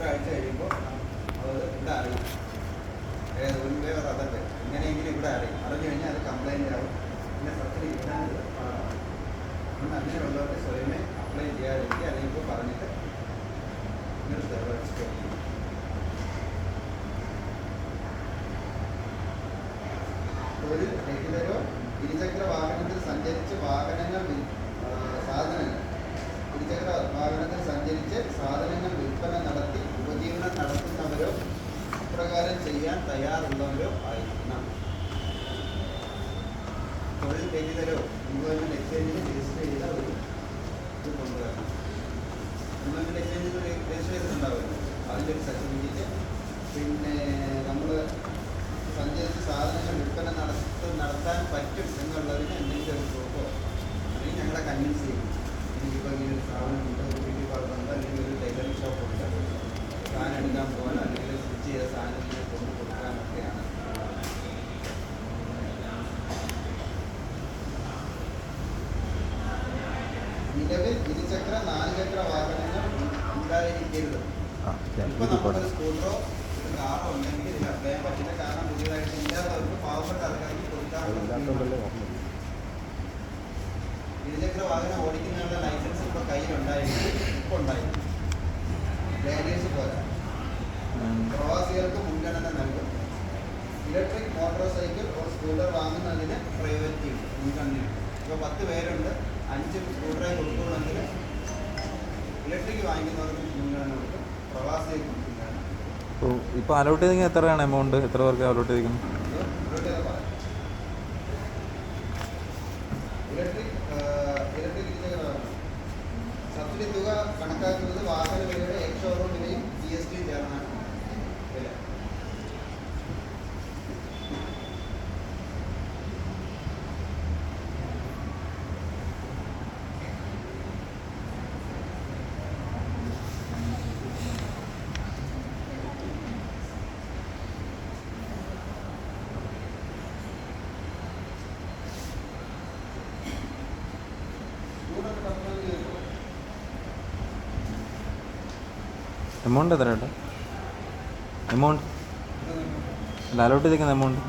ഒരാഴ്ച കഴിയുമ്പോൾ അത് ഇവിടെ അറിയും. മുൻപേ അതല്ലേ എങ്ങനെയെങ്കിലും ഇവിടെ അറിയും. അറിഞ്ഞു കഴിഞ്ഞാൽ അത് കംപ്ലൈന്റ് ആവും. പിന്നെ സബ്സിഡി പാടാണ് അതുകൊണ്ട് അങ്ങനെയുള്ളവർക്ക് സ്വയമേ അപ്ലൈ ചെയ്യാതിരിക്കുക അല്ലെങ്കിൽ ഇപ്പോൾ പറഞ്ഞിട്ട് ഒരു റെഗുലറോ ഇരുചക്ര വാഹനത്തിൽ സഞ്ചരിച്ച് വാഹനങ്ങൾ വിൽ- ആ, സാധനങ്ങൾ ഇരുചക്ര വാഹനത്തിൽ സഞ്ചരിച്ച് സാധനങ്ങൾ വിൽപ്പന നടത്തി ഉപജീവനം നടത്തുന്നവരോ അപ്രകാരം ചെയ്യാൻ തയ്യാറുള്ളവരോ ആയിരിക്കണം. തൊഴിൽ രഹിതരോ എംപ്ലോയ്മെന്റ് എക്സ്ചേഞ്ചിൽ രജിസ്റ്റർ ചെയ്ത ഒരു ഇത് കൊണ്ടുവരണം. എംപ്ലോയ്മെന്റ് എക്സ്ചേഞ്ചിൽ രജിസ്റ്റർ ചെയ്തിട്ടുണ്ടാവുമല്ലോ അതിന്റെ ഒരു സർട്ടിഫിക്കറ്റ്. പിന്നെ നമ്മൾ സഞ്ചരിച്ച് സാധനങ്ങൾ വിൽപ്പന നടത്ത നടത്താൻ പറ്റും എന്നുള്ളതിന് സാധനങ്ങൾ കൊണ്ട് കൊടുക്കാനൊക്കെയാണ് നിലവിൽ ഇരുചക്ര നാലുചക്ര വാഹനങ്ങൾ ഉണ്ടായിരിക്കരുത് ഇപ്പൊ നമ്മുടെ സ്കൂട്ടറോ ഒരു കാറോ ഉണ്ടെങ്കിൽ ഇതിൽ അപ്ലൈ ചെയ്യാൻ പറ്റില്ല. കാരണം പുതിയതായിട്ട് ഇല്ലാത്തവർക്ക് പാവപ്പെട്ട ആൾക്കാർക്ക് കൊടുക്കാൻ ഇരുചക്ര വാഹനം ഓടിക്കുന്നവരുടെ ലൈസൻസ് ഇപ്പൊ കയ്യിലുണ്ടായിരുന്നു പ്രവാസികൾക്ക് മുൻഗണന നൽകും. Electric motor cycle or scooter വാങ്ങുന്നതിന് പ്രയോറിറ്റി മുൻഗണന ഇപ്പോൾ പത്ത് പേരുണ്ട്. അഞ്ച് സ്കൂട്ടറെ കൊടുക്കുകയാണെങ്കിൽ ഇലക്ട്രിക് വാങ്ങിക്കുന്നവർക്ക് മുൻഗണന കൊടുക്കും. പ്രവാസികൾക്ക് മുൻഗണന ഇപ്പോൾ ഇപ്പോൾ അലോട്ട് ചെയ്തെങ്കിൽ എത്രയാണ് എമൗണ്ട് എത്ര പേർക്ക് അലോട്ട് ചെയ്തിരിക്കുന്നത് ഇലക്ട്രിക് ഇലക്ട്രിക് സബ്സിഡി തുക കണക്കാക്കുന്നത് വാഹന വിലയുടെ എക്സ് ഷോറൂം വിലയും ജി എസ് ടിയും ചേർന്നാണ്. എമൗണ്ട് എത്ര ഏട്ടാ? എമൗണ്ട്? അല്ല അലോട്ട് ചെയ്തേക്കുന്ന എമൗണ്ട്?